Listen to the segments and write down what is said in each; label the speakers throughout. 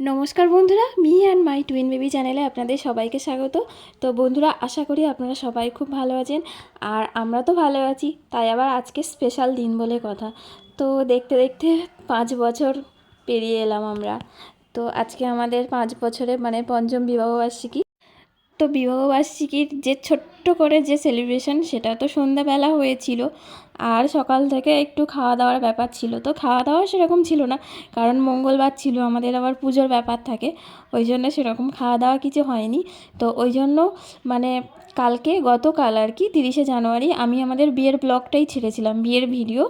Speaker 1: নমস্কার বন্ধুরা, me and my twin baby চ্যানেলে আপনাদের সবাইকে স্বাগত। তো বন্ধুরা, আশা করি আপনারা সবাই খুব ভালো আছেন, আর আমরা তো ভালো আছি, তাই আবার আজকে স্পেশাল দিন বলে কথা। তো দেখতে দেখতে পাঁচ বছর পেরিয়ে এলাম আমরা। তো আজকে আমাদের পাঁচ বছরে মানে পঞ্চম বিবাহবার্ষিকী তো বিবাহবার্ষিকীর যে ছোট্ট করে যে সেলিব্রেশন সেটা তো সন্ধ্যাবেলা হয়েছিল। আর সকাল থেকে একটু খাওয়া দাওয়ার ব্যাপার ছিল। তো খাওয়া দাওয়া সেরকম ছিল না, কারণ মঙ্গলবার ছিল, আমাদের আবার পুজোর ব্যাপার থাকে, ওই জন্য সেরকম খাওয়া দাওয়া কিছু হয়নি। তো ওই জন্য মানে কালকে, গতকাল আর কি, তিরিশে জানুয়ারি, আমি আমাদের বিয়ের ব্লগটাই ছেড়েছিলাম, বিয়ের ভিডিও,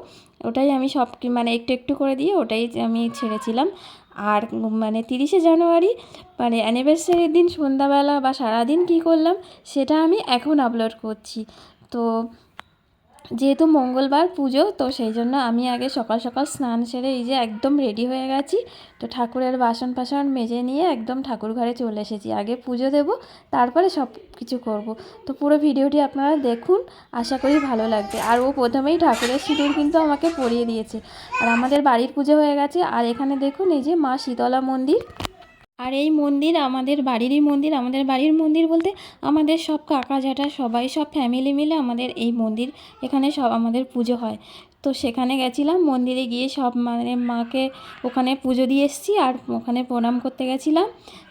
Speaker 1: ওটাই আমি সব মানে একটু একটু করে দিয়ে ওটাই আমি ছেড়েছিলাম। আর মানে তিরিশে জানুয়ারি মানে অ্যানিভার্সারির দিন সন্ধ্যাবেলা বা সারাদিন কী করলাম, সেটা আমি এখন আপলোড করছি। তো যেহেতু মঙ্গলবার পুজো, তো সেই জন্য আমি আগে সকাল সকাল স্নান সেরে এই যে একদম রেডি হয়ে গেছি। তো ঠাকুরের বাসন ফাসন মেজে নিয়ে একদম ঠাকুর ঘরে চলে এসেছি। আগে পুজো দেব, তারপরে সব কিছু করব। তো পুরো ভিডিওটি আপনারা দেখুন, আশা করি ভালো লাগবে। আর ও প্রথমেই ঠাকুরের সিঁদুর কিন্তু আমাকে পরিয়ে দিয়েছে। আর আমাদের বাড়ির পুজো হয়ে গেছে। আর এখানে দেখুন এই যে মা শীতলা মন্দির। আর এই মন্দির আমাদের বাড়িরই মন্দির, আমাদের বাড়ির মন্দির বলতে আমাদের সব কাকা জ্যাঠা সবাই সব ফ্যামিলি মিলে আমাদের এই মন্দির, এখানে সব আমাদের পুজো হয়। তো সেখানে গেছিলাম, মন্দিরে গিয়ে সব মানে মাকে ওখানে পুজো দিয়ে এসেছি আর ওখানে প্রণাম করতে গেছিলাম।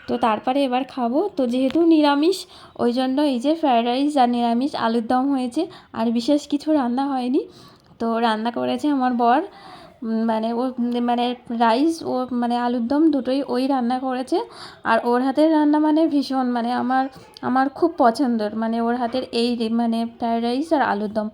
Speaker 1: তো তারপরে এবার খাব। তো যেহেতু নিরামিষ, ওই জন্য এই যে ফ্রায়েড রাইস আর নিরামিষ আলুর দম হয়েছে আর বিশেষ কিছু রান্না হয়নি। তো রান্না করেছে আমার বর। মানে ও মানে রাইস ও মানে আলুর দম দুটোই ওই রান্না করেছে। আর ওর হাতের রান্না মানে ভীষণ মানে আমার আমার খুব পছন্দর। মানে ওর হাতের এই মানে ফ্রায়েড রাইস আর আলুর দম,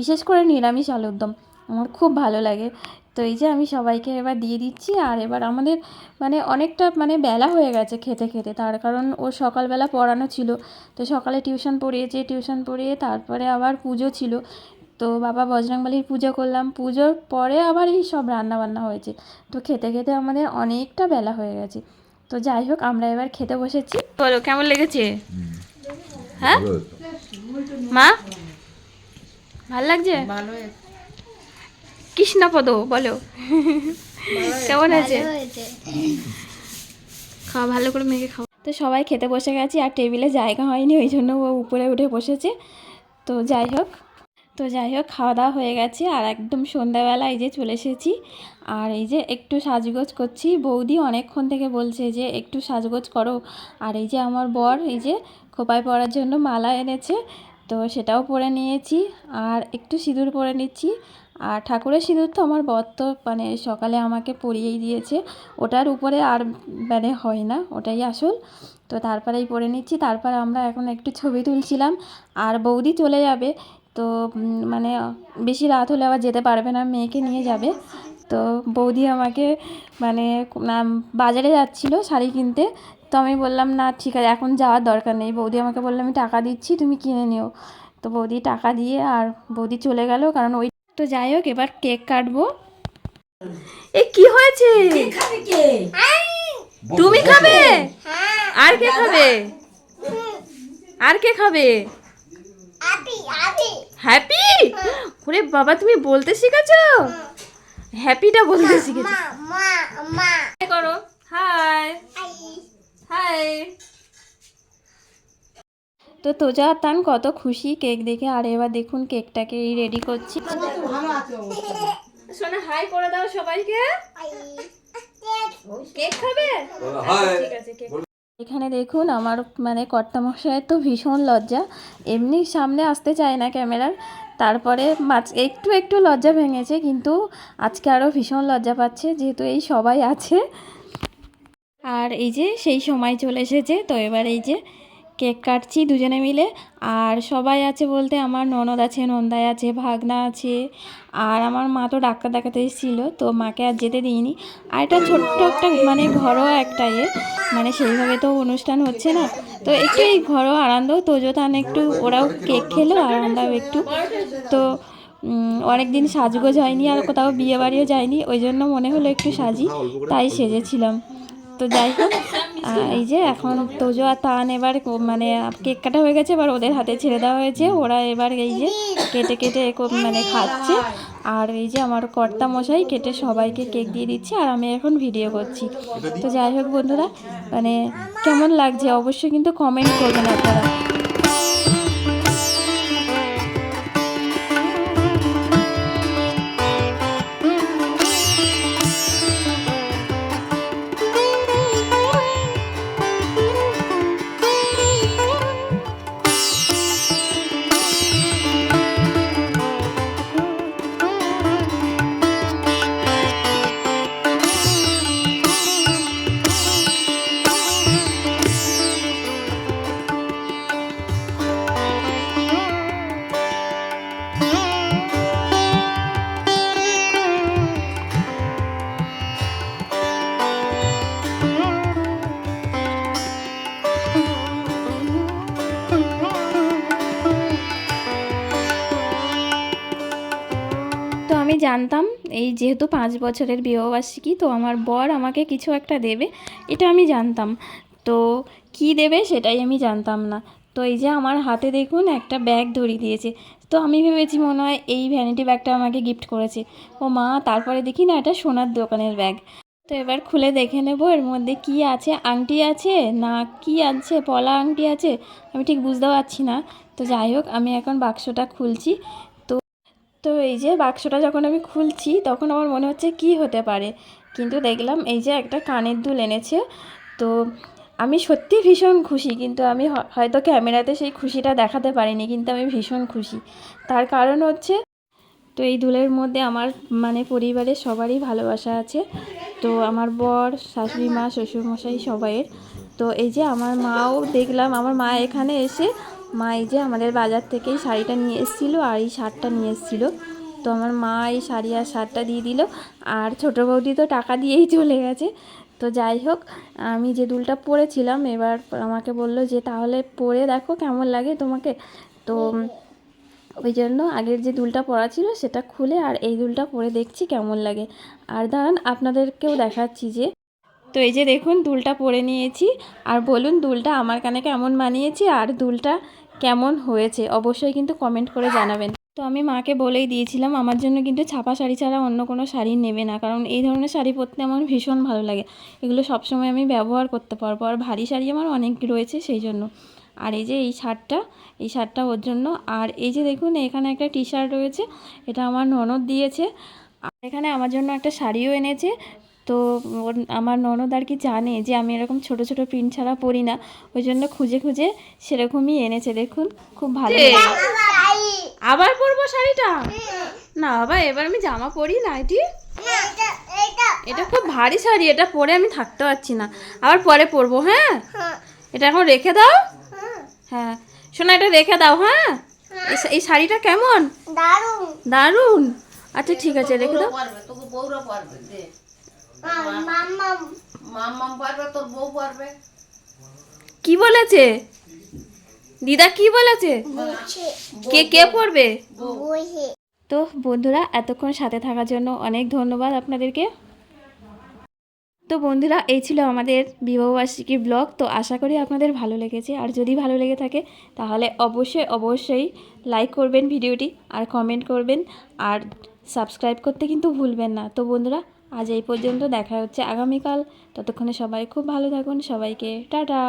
Speaker 1: বিশেষ করে নিরামিষ আলুর দম, আমার খুব ভালো লাগে। তো এই যে আমি সবাইকে এবার দিয়ে দিচ্ছি, আর এবার আমাদের মানে অনেকটা মানে বেলা হয়ে গেছে খেতে খেতে। তার কারণ ও সকালবেলা পড়ানো ছিল, তো সকালে টিউশন পড়িয়েছে, টিউশন পড়িয়ে তারপরে আবার পুজো ছিল। তো বাবা বজরংবলির পুজো করলাম। পুজোর পরে আবার এই সব রান্না বান্না হয়েছে। তো খেতে খেতে আমাদের অনেকটা বেলা হয়ে গেছে। তো যাই হোক আমরা এবার খেতে বসেছি। বলো কেমন লেগেছে? হ্যাঁ? মা? ভালো লাগছে?
Speaker 2: ভালো
Speaker 1: কৃষ্ণপদ বলো। কেমন আছে খাওয়া ভালো করে মেখে খাওয়া তো সবাই খেতে বসে গেছি আর টেবিলে জায়গা হয়নি ওই জন্য ও উপরে উঠে বসেছে। তো যাই হোক। তো যাই হোক খাওয়া দাওয়া হয়ে গেছে আর একদম সন্ধ্যাবেলা এই যে চলে এসেছি। আর এই যে একটু সাজগোজ করছি। বৌদি অনেকক্ষণ থেকে বলছে যে, একটু সাজগোজ করো। আর এই যে আমার বর, এই যে খোপায় পরার জন্য মালা এনেছে, তো সেটাও পরে নিয়েছি। আর একটু সিঁদুর পরে নিচ্ছি। আর ঠাকুরের সিঁদুর তো আমার বর তো মানে সকালে আমাকে পরিয়েই দিয়েছে। ওটার উপরে আর মানে হয় না, ওটাই আসল। তো তারপরেই পরে নিচ্ছি। তারপর আমরা এখন একটু ছবি তুলছিলাম। আর বৌদি চলে যাবে। তো মানে বেশি রাত হলে আবার যেতে পারবে না মেয়েকে নিয়ে যাবে। তো বৌদি আমাকে মানে নাম- বাজারে যাচ্ছিল শাড়ি কিনতে। তো আমি বললাম না ঠিক আছে এখন যাওয়ার দরকার নেই। বৌদি আমাকে বলল আমি টাকা দিচ্ছি তুমি কিনে নিও। তো বৌদি টাকা দিয়ে আর বৌদি চলে গেল কারণ ওই তো যাই হোক এবার কেক কাটবো। এ কি হয়েছে? তুমি খাবে? আর কে খাবে? আর কে খাবে? হ্যাপি ওরে বাবা তুমি বলতে শিখেছো? হ্যাপিটা বলতে শিখেছো। করো। হাই হাই তো তোজা তান কত খুশি কেক দেখে আর এবার দেখুন কেকটাকে রেডি করছি। শোনা হাই করে দাও সবাইকে। কেক খাবে? ঠিক আছে কেক। এখানে দেখুন আমার মানে কর্তামশায়ের তো ভীষণ লজ্জা। এমনি সামনে আসতে চায় না ক্যামেরার। তারপরে মাছ একটু একটু লজ্জা ভেঙেছে কিন্তু আজকে আরও ভীষণ লজ্জা পাচ্ছে যেহেতু এই সবাই আছে। আর এই যে সেই সময় চলে এসেছে। তো এবার এই যে কেক কাটছি দুজনে মিলে। আর সবাই আছে বলতে আমার ননদ আছে, নন্দাই আছে, ভাগনা আছে। আর আমার মা তো ডাক্তার দেখাতে এসেছিল, তো মাকে আর যেতে দিইনি। আর এটা ছোট্ট একটা মানে ঘরোয়া একটা ইয়ে মানে সেইভাবে তো অনুষ্ঠান হচ্ছে না। তো একটু এই ঘরোয়া আনন্দ তো তোজোতান একটু, ওরাও কেক খেলো আর আমরাও একটু। তো অনেক দিন সাজগোজ হয়নি আর কোথাও বিয়ে বাড়িও যায়নি, ওই জন্য মনে হলো একটু সাজি, তাই সেজেছিলাম। তো যাই হোক এই যে এখন তোজো আর তান এবার মানে কেক কাটা হয়ে গেছে, এবার ওদের হাতে ছেড়ে দেওয়া হয়েছে। ওরা এবার এই যে কেটে কেটে মানে খাচ্ছে। আর এই যে আমার কর্তা মশাই কেটে সবাইকে কেক দিয়ে দিচ্ছে, আর আমি এখন ভিডিও করছি। তো যাই হোক বন্ধুরা মানে কেমন লাগছে অবশ্যই কিন্তু কমেন্ট করবেন আপনারা। জানতাম, এই যেহেতু পাঁচ বছরের বিবাহবার্ষিকী, তো আমার বর আমাকে কিছু একটা দেবে, এটা আমি জানতাম। তো কি দেবে সেটাই আমি জানতাম না। তো এই যে আমার হাতে দেখুন একটা ব্যাগ ধরিয়ে দিয়েছে। তো আমি ভেবেছি মনে হয় এই ভ্যানিটি ব্যাগটা আমাকে গিফট করেছে। ও মা, তারপরে দেখি না, এটা সোনার দোকানের ব্যাগ তো এবার খুলে দেখে নেব, এর মধ্যে কি আছে, আংটি আছে, না কি আছে পলা আংটি আছে, আমি ঠিক বুঝতে পারছি না। তো যাই হোক, আমি এখন বাক্সটা খুলছি। তো এই যে বাক্সটা যখন আমি খুলছি, তখন আমার মনে হচ্ছে কি হতে পারে। কিন্তু দেখলাম এই যে একটা কানের দুল এনেছে। তো আমি সত্যি ভীষণ খুশি, কিন্তু আমি হয়তো ক্যামেরাতে সেই খুশিটা দেখাতে পারিনি, কিন্তু আমি ভীষণ খুশি। তার কারণ হচ্ছে, তো এই দুলের মধ্যে আমার মানে পরিবারের সবারই ভালোবাসা আছে। তো আমার বর, শাশুড়ি মা, শ্বশুরমশাই সবাইয়ের। তো এই যে আমার মাও দেখলাম, আমার মা এখানে এসে মা এই যে আমাদের বাজার থেকে এই শাড়িটা নিয়ে এসেছিল আর এই শার্টটা নিয়ে এসেছিল। তো আমার মা এই শাড়ি আর শার্টটা দিয়ে দিল আর ছোটো বৌদি তো টাকা দিয়েই চলে গেছে। তো যাই হোক, আমি যে দুলটা পরেছিলাম, এবার আমাকে বলল যে, তাহলে পরে দেখো কেমন লাগে তোমাকে। তো ওই জন্য আগের যে দুলটা পরা ছিল সেটা খুলে আর এই দুলটা পরে দেখছি কেমন লাগে। আর দাঁড়ান, আপনাদেরকেও দেখাচ্ছি যে। তো এই যে দেখুন, দুলটা পরে নিয়েছি। আর বলুন, দুলটা আমার কানে কেমন মানিয়েছি? আর দুলটা কেমন হয়েছে অবশ্যই কিন্তু কমেন্ট করে জানাবেন। তো আমি মাকে বলেই দিয়েছিলাম, আমার জন্য কিন্তু ছাপা শাড়ি ছাড়া অন্য কোনো শাড়ি নেবে না, কারণ এই ধরনের শাড়ি পরতে আমার ভীষণ ভালো লাগে। এগুলো সবসময় আমি ব্যবহার করতে পারব, আর ভারী শাড়ি আমার অনেক রয়েছে সেই জন্য। আর এই যে এই শার্টটা এই শার্টটা ওর জন্য। আর এই যে দেখুন, এখানে একটা টি শার্ট রয়েছে, এটা আমার ননদ দিয়েছে। আর এখানে আমার জন্য একটা শাড়িও এনেছে তো ওর আমার ননদ আর কি জানে যে আমি এরকম ছোট ছোট প্রিন্ট ছাড়া পরি না ওই জন্য খুঁজে খুঁজে সেরকমই এনেছে দেখুন খুব ভালো আবার পরবো শাড়িটা? না বাবা এবার আমি জামা পরি না এটি? এটা খুব ভারী শাড়ি এটা পরে আমি থাকতে পারছি না। আবার পরে পরবো হ্যাঁ? এটা এখন রেখে দাও। হ্যাঁ শোনা এটা রেখে দাও হ্যাঁ? এই এই শাড়িটা কেমন?
Speaker 2: দারুণ।
Speaker 1: দারুণ। আচ্ছা ঠিক আছে রেখে দাও।
Speaker 3: মাম্মাম পারবে তোর বউ পারবে।
Speaker 1: কি বলেছে? দিদা কি বলেছে? কে কে পড়বে? তো বন্ধুরা এতক্ষণ সাথে থাকার জন্য অনেক ধন্যবাদ আপনাদেরকে। তো বন্ধুরা এই ছিল আমাদের বিবাহবার্ষিকী ব্লগ। তো আশা করি আপনাদের ভালো লেগেছে। আর যদি ভালো লেগে থাকে তাহলে অবশ্যই অবশ্যই লাইক করবেন ভিডিওটি আর কমেন্ট করবেন। আর সাবস্ক্রাইব করতে কিন্তু ভুলবেন না। তো বন্ধুরা আজ এই পর্যন্ত দেখা হচ্ছে আগামীকাল। ততক্ষণে সবাই খুব ভালো থাকুন। সবাইকে টাটা।